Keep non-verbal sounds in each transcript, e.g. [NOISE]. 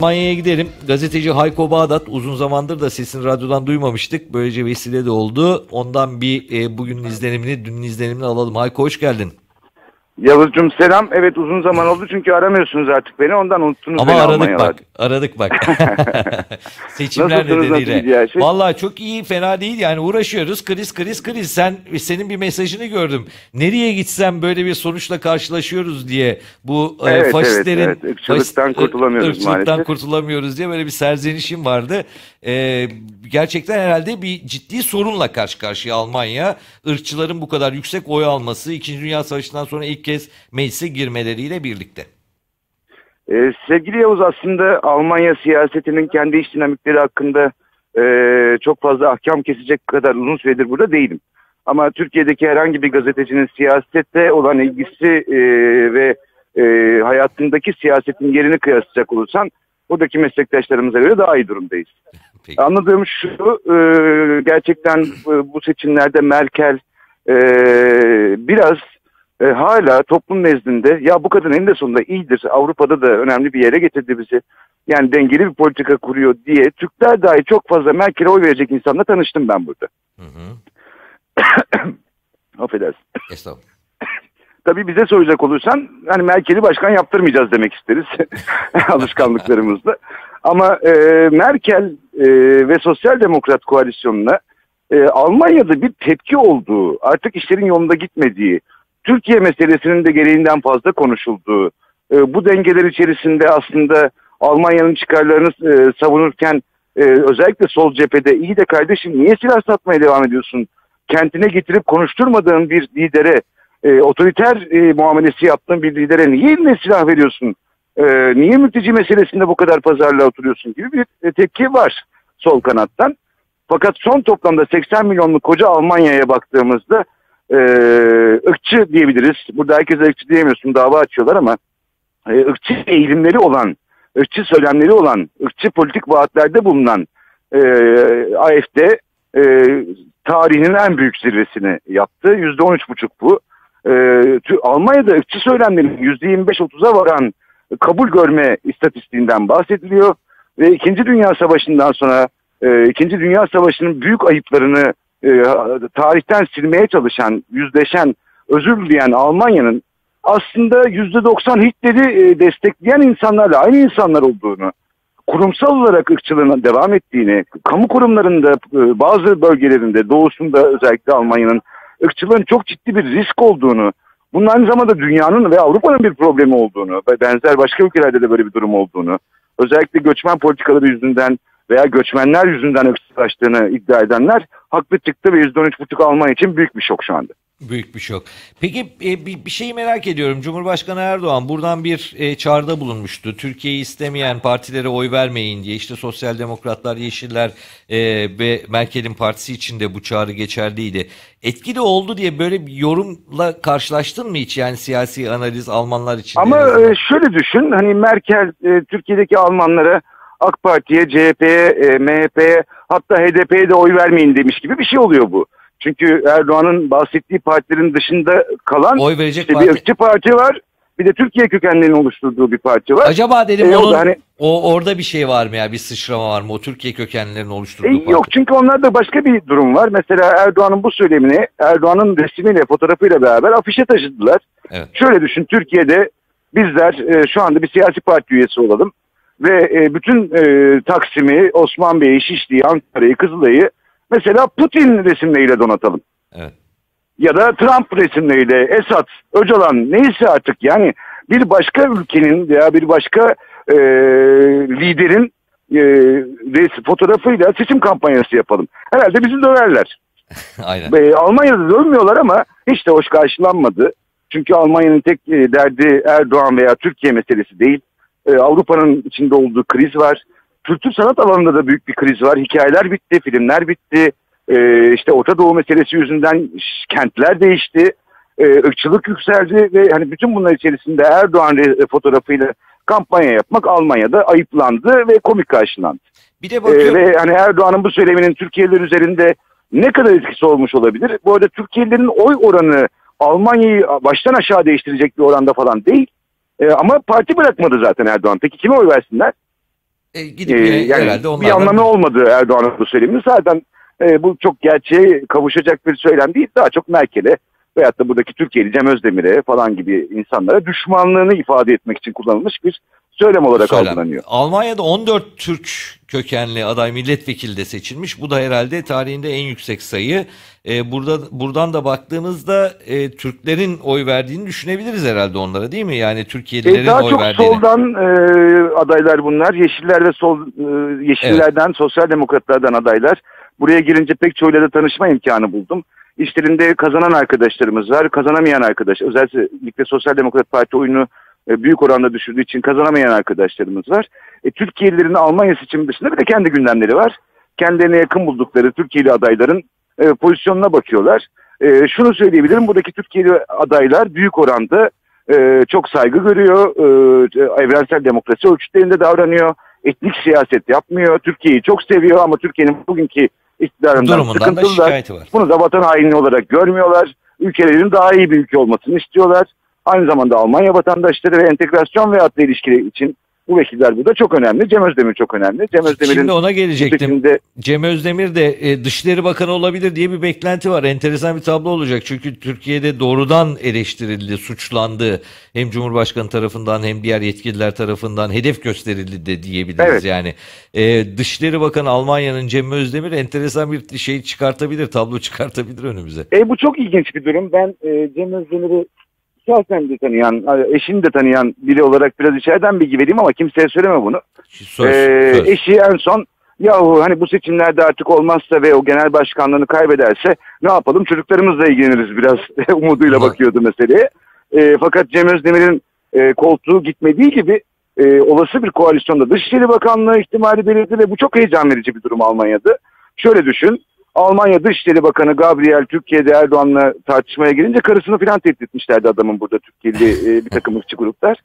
Almanya'ya gidelim. Gazeteci Hayko Bağdat uzun zamandır da sesini radyodan duymamıştık. Böylece vesile de oldu. Ondan bir e, bugünün izlenimini, dünün izlenimini alalım. Hayko hoş geldin. Yavuzcum selam. Evet uzun zaman oldu çünkü aramıyorsunuz artık beni. Ondan unuttunuz Ama beni aradık bak. Aradık bak. [LAUGHS] Seçimler Nasılsınız, nedeniyle. şey? Vallahi çok iyi, fena değil. Yani uğraşıyoruz. Kriz, kriz, kriz. Sen senin bir mesajını gördüm. Nereye gitsem böyle bir sonuçla karşılaşıyoruz diye. Bu e, Evet, faşistlerin evet, evet. Irkçılıktan faşist- kurtulamıyoruz ırkçılıktan maalesef. kurtulamıyoruz diye böyle bir serzenişim vardı. E, gerçekten herhalde bir ciddi sorunla karşı karşıya Almanya. Irkçıların bu kadar yüksek oy alması, İkinci Dünya Savaşı'ndan sonra ilk kez meclise girmeleriyle birlikte. Ee, sevgili Yavuz aslında Almanya siyasetinin kendi iç dinamikleri hakkında e, çok fazla ahkam kesecek kadar uzun süredir burada değilim. Ama Türkiye'deki herhangi bir gazetecinin siyasete olan ilgisi e, ve e, hayatındaki siyasetin yerini kıyaslayacak olursan buradaki meslektaşlarımıza göre daha iyi durumdayız. Peki. Anladığım şu, e, gerçekten e, bu seçimlerde Merkel e, biraz e, hala toplum nezdinde ya bu kadın eninde sonunda iyidir, Avrupa'da da önemli bir yere getirdi bizi. Yani dengeli bir politika kuruyor diye Türkler dahi çok fazla Merkel'e oy verecek insanla tanıştım ben burada. Hı hı. [COUGHS] Affedersin. [COUGHS] Estağfurullah. Tabii bize soracak olursan hani Merkel'i başkan yaptırmayacağız demek isteriz [LAUGHS] alışkanlıklarımızla. Ama e, Merkel e, ve Sosyal Demokrat koalisyonuna e, Almanya'da bir tepki olduğu, artık işlerin yolunda gitmediği, Türkiye meselesinin de gereğinden fazla konuşulduğu, e, bu dengeler içerisinde aslında Almanya'nın çıkarlarını e, savunurken e, özellikle sol cephede iyi de kardeşim niye silah satmaya devam ediyorsun? Kentine getirip konuşturmadığın bir lidere e, otoriter e, muamelesi yaptığın bir lidere niye eline silah veriyorsun? E, niye mülteci meselesinde bu kadar pazarlığa oturuyorsun gibi bir e, tepki var sol kanattan. Fakat son toplamda 80 milyonluk koca Almanya'ya baktığımızda e, ırkçı diyebiliriz. Burada herkese ırkçı diyemiyorsun dava açıyorlar ama e, ırkçı eğilimleri olan, ırkçı söylemleri olan, ırkçı politik vaatlerde bulunan e, AFD e, tarihinin en büyük zirvesini yaptı. %13,5 bu. E, Almanya'da ırkçı söylemlerin %25-30'a varan kabul görme istatistiğinden bahsediliyor. Ve İkinci Dünya Savaşı'ndan sonra e, İkinci Dünya Savaşı'nın büyük ayıplarını e, tarihten silmeye çalışan, yüzleşen, özür dileyen Almanya'nın aslında %90 Hitler'i e, destekleyen insanlarla aynı insanlar olduğunu, kurumsal olarak ırkçılığına devam ettiğini, kamu kurumlarında e, bazı bölgelerinde, doğusunda özellikle Almanya'nın ırkçılığın çok ciddi bir risk olduğunu, bunun aynı zamanda dünyanın ve Avrupa'nın bir problemi olduğunu ve benzer başka ülkelerde de böyle bir durum olduğunu, özellikle göçmen politikaları yüzünden veya göçmenler yüzünden ırkçılaştığını iddia edenler haklı çıktı ve %13,5 Almanya için büyük bir şok şu anda. Büyük bir şok. Peki e, bir, şeyi merak ediyorum. Cumhurbaşkanı Erdoğan buradan bir e, çağrıda bulunmuştu. Türkiye'yi istemeyen partilere oy vermeyin diye. İşte Sosyal Demokratlar, Yeşiller e, ve Merkel'in partisi için de bu çağrı geçerliydi. Etkili oldu diye böyle bir yorumla karşılaştın mı hiç? Yani siyasi analiz Almanlar için. Ama şöyle düşün hani Merkel Türkiye'deki Almanlara AK Parti'ye, CHP'ye, e, MHP'ye hatta HDP'ye de oy vermeyin demiş gibi bir şey oluyor bu. Çünkü Erdoğan'ın bahsettiği partilerin dışında kalan Oy verecek işte bir ırkçı parti var. Bir de Türkiye kökenlerinin oluşturduğu bir parti var. Acaba dedim E, o da onun hani- o orada bir şey var mı ya? Bir sıçrama var mı? O Türkiye kökenlilerin oluşturduğu E, parti. yok çünkü onlarda başka bir durum var. Mesela Erdoğan'ın bu söylemini Erdoğan'ın resmiyle fotoğrafıyla beraber afişe taşıdılar. Evet. Şöyle düşün Türkiye'de bizler e, şu anda bir siyasi parti üyesi olalım ve e, bütün e, Taksim'i, Osman Bey'i, Şişli'yi, Ankara'yı, Kızılay'ı mesela Putin resimleriyle donatalım. Evet. Ya da Trump resimleriyle, Esad, Öcalan neyse artık yani bir başka ülkenin veya bir başka e, liderin e, fotoğrafıyla seçim kampanyası yapalım. Herhalde bizi döverler. [LAUGHS] Aynen. E, Almanya'da dövmüyorlar ama hiç de hoş karşılanmadı. Çünkü Almanya'nın tek e, derdi Erdoğan veya Türkiye meselesi değil. E, Avrupa'nın içinde olduğu kriz var. Kültür sanat alanında da büyük bir kriz var. Hikayeler bitti, filmler bitti. E, işte Orta Doğu meselesi yüzünden kentler değişti. E, ırkçılık yükseldi ve hani bütün bunlar içerisinde Erdoğan re- fotoğrafıyla kampanya yapmak Almanya'da ayıplandı ve komik karşılandı. Bir de Ee, bakıyorum. ve hani Erdoğan'ın bu söyleminin Türkiye'liler üzerinde ne kadar etkisi olmuş olabilir? Bu arada Türkiye'lilerin oy oranı Almanya'yı baştan aşağı değiştirecek bir oranda falan değil. Ee, ama parti bırakmadı zaten Erdoğan. Peki kime oy versinler? E, gidip yine yani herhalde bir onlardan... anlamı olmadı Erdoğan'ın bu söyleminin. Zaten e, bu çok gerçeğe kavuşacak bir söylem değil. Daha çok Merkel'e veyahut da buradaki Türkiye'li Cem Özdemir'e falan gibi insanlara düşmanlığını ifade etmek için kullanılmış bir söylem olarak Söylem. algılanıyor. Almanya'da 14 Türk kökenli aday milletvekili de seçilmiş. Bu da herhalde tarihinde en yüksek sayı. Ee, burada buradan da baktığımızda e, Türklerin oy verdiğini düşünebiliriz herhalde onlara değil mi? Yani Türkiye'lilerin E, daha oy çok verdiğini. soldan e, adaylar bunlar. Yeşiller ve sol e, Yeşillerden, sosyal demokratlardan adaylar. Buraya girince pek çoğuyla da tanışma imkanı buldum. İşlerinde kazanan arkadaşlarımız var, kazanamayan arkadaş. Özellikle Sosyal Demokrat Parti oyunu e, büyük oranda düşürdüğü için kazanamayan arkadaşlarımız var. E, Türkiye'lilerin Almanya seçimi dışında bir de kendi gündemleri var. Kendilerine yakın buldukları Türkiye'li adayların e, pozisyonuna bakıyorlar. E, şunu söyleyebilirim, buradaki Türkiye'li adaylar büyük oranda e, çok saygı görüyor, e, evrensel demokrasi ölçütlerinde davranıyor, etnik siyaset yapmıyor, Türkiye'yi çok seviyor ama Türkiye'nin bugünkü iktidarından da sıkıntılılar. var. Bunu da vatan haini olarak görmüyorlar. Ülkelerin daha iyi bir ülke olmasını istiyorlar. Aynı zamanda Almanya vatandaşları ve entegrasyon ve adlı ilişkileri için bu vekiller burada çok önemli. Cem Özdemir çok önemli. Cem Özdemir'in Şimdi ona gelecektim. seçiminde Cem Özdemir de e, Dışişleri Bakanı olabilir diye bir beklenti var. Enteresan bir tablo olacak. Çünkü Türkiye'de doğrudan eleştirildi, suçlandı. Hem Cumhurbaşkanı tarafından hem diğer yetkililer tarafından hedef gösterildi de diyebiliriz Evet. yani. E, Dışişleri Bakanı Almanya'nın Cem Özdemir enteresan bir şey çıkartabilir, tablo [LAUGHS] çıkartabilir önümüze. E, bu çok ilginç bir durum. Ben e, Cem Özdemir'i şahsen de tanıyan, e, eşini de tanıyan biri olarak biraz içeriden bilgi vereyim ama kimseye söyleme bunu. Söz, Ee, söz. eşi en son yahu hani bu seçimlerde artık olmazsa ve o genel başkanlığını kaybederse ne yapalım çocuklarımızla ilgileniriz biraz [LAUGHS] umuduyla bakıyordu meseleye. Ee, fakat Cem Özdemir'in e, koltuğu gitmediği gibi e, olası bir koalisyonda Dışişleri Bakanlığı ihtimali belirdi ve bu çok heyecan verici bir durum Almanya'da. Şöyle düşün Almanya Dışişleri Bakanı Gabriel Türkiye'de Erdoğan'la tartışmaya girince karısını filan tehdit etmişlerdi adamın burada Türkiye'li e, bir takım ırkçı gruplar.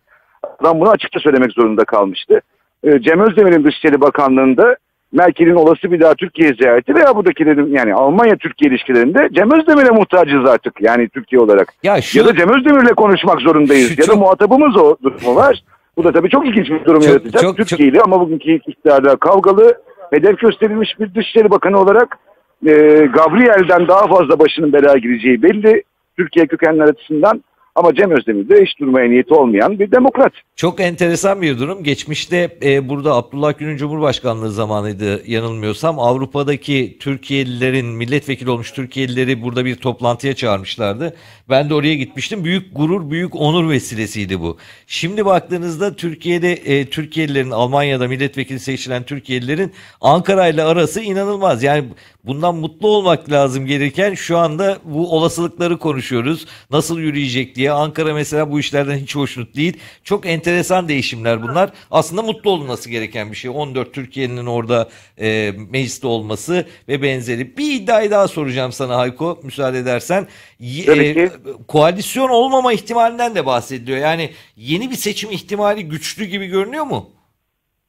Adam bunu açıkça söylemek zorunda kalmıştı. E, Cem Özdemir'in Dışişleri Bakanlığı'nda Merkel'in olası bir daha Türkiye ziyareti veya buradakilerin yani Almanya-Türkiye ilişkilerinde Cem Özdemir'e muhtacız artık yani Türkiye olarak. Ya şu Ya da Cem Özdemir'le konuşmak zorundayız ya da çok- muhatabımız o durumu var. Bu da tabii çok ilginç bir durum Çok- yaratacak. çok- çok- Türkiye'li ama bugünkü iktidarda kavgalı, hedef gösterilmiş bir Dışişleri Bakanı olarak e, Gabriel'den daha fazla başının belaya gireceği belli. Türkiye kökenler açısından ama Cem Özdemir de hiç durmaya niyeti olmayan bir demokrat. Çok enteresan bir durum. Geçmişte e, burada Abdullah Gül'ün Cumhurbaşkanlığı zamanıydı yanılmıyorsam. Avrupa'daki Türkiye'lilerin milletvekili olmuş Türkiye'lileri burada bir toplantıya çağırmışlardı. Ben de oraya gitmiştim. Büyük gurur, büyük onur vesilesiydi bu. Şimdi baktığınızda Türkiye'de e, Türkiye'lilerin Almanya'da milletvekili seçilen Türkiye'lilerin Ankara ile arası inanılmaz. Yani bundan mutlu olmak lazım gelirken şu anda bu olasılıkları konuşuyoruz. Nasıl yürüyecek diye. Ankara mesela bu işlerden hiç hoşnut değil. Çok enteresan değişimler bunlar. Aslında mutlu olunması gereken bir şey. 14 Türkiye'nin orada e, mecliste olması ve benzeri. Bir iddiayı daha soracağım sana Hayko müsaade edersen. Ki. koalisyon olmama ihtimalinden de bahsediliyor. Yani yeni bir seçim ihtimali güçlü gibi görünüyor mu?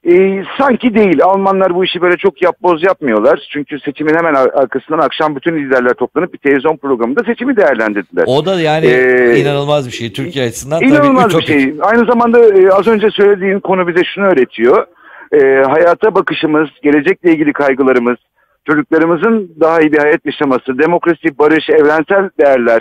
E, sanki değil. Almanlar bu işi böyle çok yapboz yapmıyorlar. Çünkü seçimin hemen ar- arkasından akşam bütün liderler toplanıp bir televizyon programında seçimi değerlendirdiler. O da yani Ee, inanılmaz bir şey. Türkiye açısından tabii İnanılmaz bir ütopik. şey. Aynı zamanda e, az önce söylediğin konu bize şunu öğretiyor. E, hayata bakışımız, gelecekle ilgili kaygılarımız, çocuklarımızın daha iyi bir hayat yaşaması, demokrasi, barış, evrensel değerler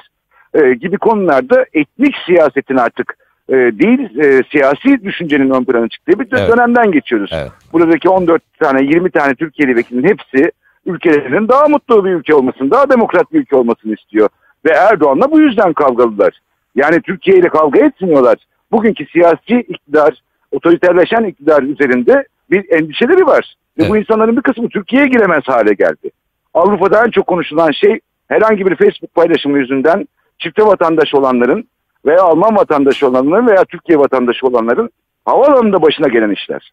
e, gibi konularda etnik siyasetin artık e, değil, e, siyasi düşüncenin ön plana çıktığı bir Evet. dönemden geçiyoruz. Evet. Buradaki 14 tane, 20 tane Türkiye'li vekilin hepsi ülkelerinin daha mutlu bir ülke olmasını, daha demokrat bir ülke olmasını istiyor. Ve Erdoğan'la bu yüzden kavgalılar. Yani Türkiye ile kavga etmiyorlar. Bugünkü siyasi iktidar, otoriterleşen iktidar üzerinde bir endişeleri var. Ve bu insanların bir kısmı Türkiye'ye giremez hale geldi. Avrupa'da en çok konuşulan şey herhangi bir Facebook paylaşımı yüzünden çifte vatandaş olanların veya Alman vatandaşı olanların veya Türkiye vatandaşı olanların havaalanında başına gelen işler.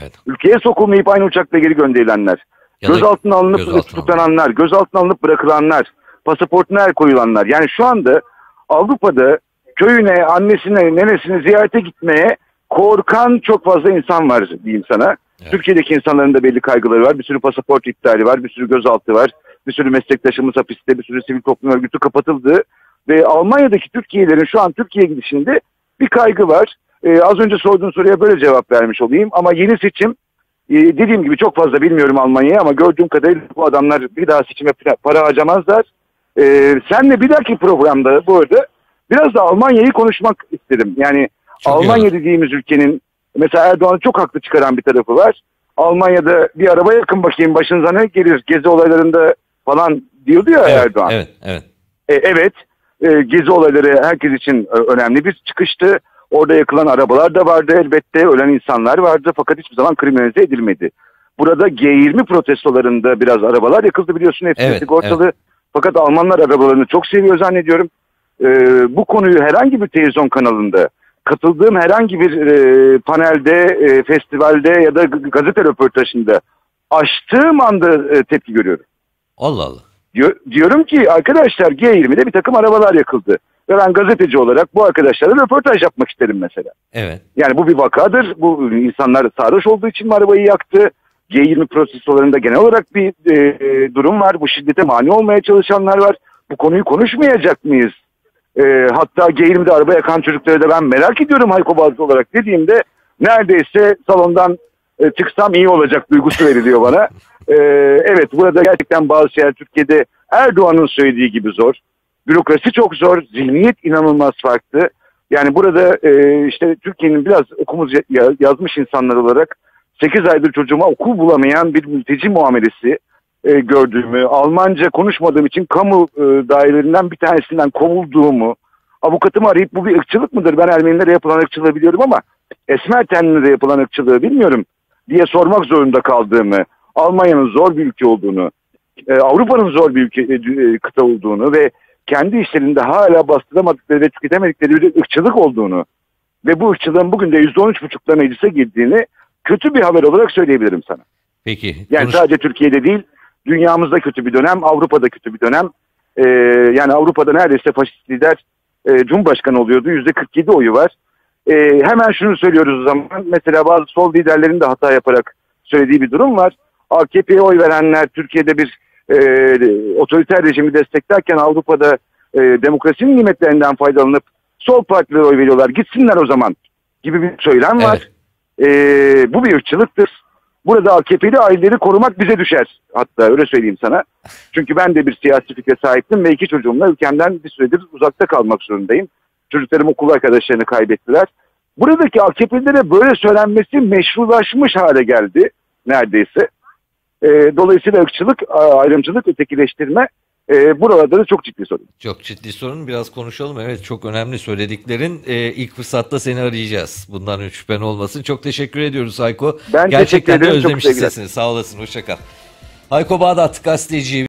Evet. Ülkeye sokulmayıp aynı uçakla geri gönderilenler. Ya gözaltına alınıp gözaltına tutuklananlar, gözaltına alınıp bırakılanlar, pasaportuna el koyulanlar. Yani şu anda Avrupa'da köyüne, annesine, nenesine ziyarete gitmeye korkan çok fazla insan var diyeyim sana. Evet. Türkiye'deki insanların da belli kaygıları var. Bir sürü pasaport iptali var, bir sürü gözaltı var. Bir sürü meslektaşımız hapiste, bir sürü sivil toplum örgütü kapatıldı. Ve Almanya'daki Türkiye'lerin şu an Türkiye gidişinde bir kaygı var. Ee, az önce sorduğun soruya böyle cevap vermiş olayım. Ama yeni seçim Ee, dediğim gibi çok fazla bilmiyorum Almanya'yı ama gördüğüm kadarıyla bu adamlar bir daha seçime para- harcamazlar. Ee, senle bir dahaki programda bu arada biraz da Almanya'yı konuşmak isterim. Yani Çok iyi Almanya olur. dediğimiz ülkenin mesela Erdoğan'ı çok haklı çıkaran bir tarafı var. Almanya'da bir araba yakın bakayım başınıza ne gelir gezi olaylarında falan diyordu ya Evet, Erdoğan. evet, evet. E, evet, e, gezi olayları herkes için e, önemli bir çıkıştı. Orada yakılan arabalar da vardı elbette, ölen insanlar vardı fakat hiçbir zaman kriminalize edilmedi. Burada G20 protestolarında biraz arabalar yakıldı biliyorsun hepsi Evet, sigortalı. Fakat Almanlar arabalarını çok seviyor zannediyorum. E, bu konuyu herhangi bir televizyon kanalında, katıldığım herhangi bir e, panelde, e, festivalde ya da gazete röportajında açtığım anda e, tepki görüyorum. Allah Allah. Diyor- diyorum ki arkadaşlar G20'de bir takım arabalar yakıldı. Ve ben gazeteci olarak bu arkadaşlara röportaj yapmak isterim mesela. Evet. Yani bu bir vakadır. Bu insanlar sarhoş olduğu için mi arabayı yaktı? G20 protestolarında genel olarak bir e, e, durum var. Bu şiddete mani olmaya çalışanlar var. Bu konuyu konuşmayacak mıyız? E, hatta G20'de araba yakan çocukları da ben merak ediyorum Hayko Bazlı olarak dediğimde neredeyse salondan e, çıksam iyi olacak duygusu veriliyor bana. E, evet burada gerçekten bazı şeyler Türkiye'de Erdoğan'ın söylediği gibi zor. Bürokrasi çok zor, zihniyet inanılmaz farklı. Yani burada e, işte Türkiye'nin biraz okumuz ya- ya- yazmış insanlar olarak 8 aydır çocuğuma okul bulamayan bir mülteci muamelesi e, gördüğümü, Almanca konuşmadığım için kamu e, dairelerinden bir tanesinden kovulduğumu, avukatımı arayıp bu bir ırkçılık mıdır? Ben Ermenilere yapılan ırkçılığı biliyorum ama Esmer tenlilere yapılan ırkçılığı bilmiyorum diye sormak zorunda kaldığımı, Almanya'nın zor bir ülke olduğunu, e, Avrupa'nın zor bir ülke e, e, kıta olduğunu ve kendi işlerinde hala bastıramadıkları ve tüketemedikleri bir ırkçılık olduğunu ve bu ırkçılığın bugün de %13,5'la meclise girdiğini kötü bir haber olarak söyleyebilirim sana. Peki. Yani konuş- sadece Türkiye'de değil, dünyamızda kötü bir dönem, Avrupa'da kötü bir dönem. Ee, yani Avrupa'da neredeyse faşist lider e, Cumhurbaşkanı oluyordu. %47 oyu var. Ee, hemen şunu söylüyoruz o zaman. Mesela bazı sol liderlerin de hata yaparak söylediği bir durum var. AKP'ye oy verenler Türkiye'de bir e, otoriter rejimi desteklerken Avrupa'da e, demokrasinin nimetlerinden faydalanıp sol partilere oy veriyorlar. Gitsinler o zaman gibi bir söylem var. Evet. Ee, bu bir ırkçılıktır. Burada AKP'li aileleri korumak bize düşer. Hatta öyle söyleyeyim sana. Çünkü ben de bir siyasi fikre sahiptim ve iki çocuğumla ülkemden bir süredir uzakta kalmak zorundayım. Çocuklarım okul arkadaşlarını kaybettiler. Buradaki AKP'lilere böyle söylenmesi meşrulaşmış hale geldi neredeyse. Ee, dolayısıyla ırkçılık, ayrımcılık, ötekileştirme e, buralarda da çok ciddi sorun. Çok ciddi sorun. Biraz konuşalım. Evet çok önemli söylediklerin. Ee, ilk fırsatta seni arayacağız. Bundan şüphen olmasın. Çok teşekkür ediyoruz Hayko. Ben Gerçekten de özlemişiz sesini. Sağ olasın. Hoşça kal. Hayko Bağdat gazeteci.